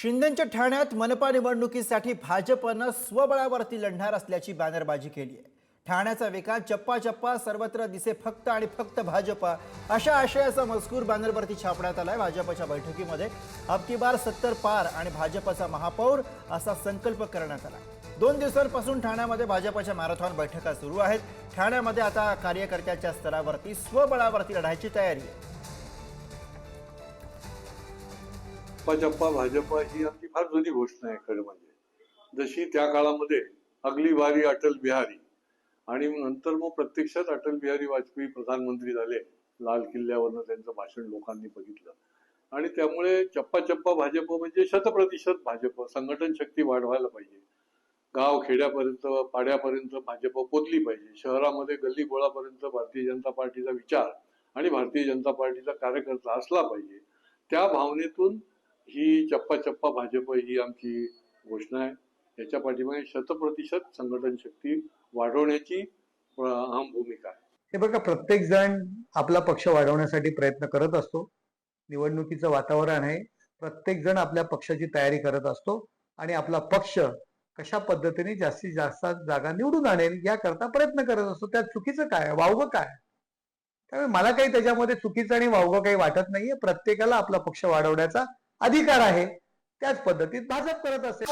शिंदेच्या ठाण्यात मनपा निवडणुकीसाठी भाजपनं स्वबळावरती लढणार असल्याची बॅनरबाजी केली आहे. ठाण्याचा विकास चप्पा चप्पा सर्वत्र दिसे फक्त आणि फक्त भाजपा. अशा आशयाचा मजकूर बॅनरवरती छापण्यात आलाय भाजपच्या बैठकीमध्ये. अबकी बार सत्तर पार आणि भाजपचा महापौर असा संकल्प करण्यात आला. दोन दिवसांपासून ठाण्यामध्ये भाजपच्या मॅरेथॉन बैठका सुरू आहेत. ठाण्यामध्ये आता कार्यकर्त्याच्या स्तरावरती स्वबळावरती लढायची तयारी आहे. चप्पा भाजपा ही आमची फार जुनी घोषणा आहे खरं म्हणजे. जशी त्या काळामध्ये अगली बारी अटल बिहारी आणि नंतर मग प्रत्यक्षात अटल बिहारी वाजपेयी प्रधानमंत्री झाले लाल किल्ल्यावरनं त्यांचं भाषण लोकांनी बघितलं. आणि त्यामुळे चप्पा चप्पा भाजप म्हणजे शतप्रतिशत भाजप. संघटन शक्ती वाढवायला पाहिजे. गाव खेड्यापर्यंत पाड्यापर्यंत भाजप पोचली पाहिजे. शहरामध्ये गल्ली गोळापर्यंत भारतीय जनता पार्टीचा विचार आणि भारतीय जनता पार्टीचा कार्यकर्ता असला पाहिजे. त्या भावनेतून ही चप्पा चप्पा भाजप ही आमची घोषणा आहे. याच्या पाठीमागे शतप्रतिशत संघटन शक्ती वाढवण्याची अहम भूमिका आहे. हे बघा प्रत्येक जण आपला पक्ष वाढवण्यासाठी प्रयत्न करत असतो. निवडणुकीचं वातावरण आहे. प्रत्येक जण आपल्या पक्षाची तयारी करत असतो. आणि आपला पक्ष कशा पद्धतीने जास्तीत जास्त जागा निवडून आणेल याकरता प्रयत्न करत असतो. त्यात चुकीचं काय वावगं काय त्यामुळे मला काही त्याच्यामध्ये चुकीचं आणि वावगं काही वाटत नाहीये. प्रत्येकाला आपला पक्ष वाढवण्याचा अधिकार आहे. त्याच पद्धतीत भाजप करत असेल.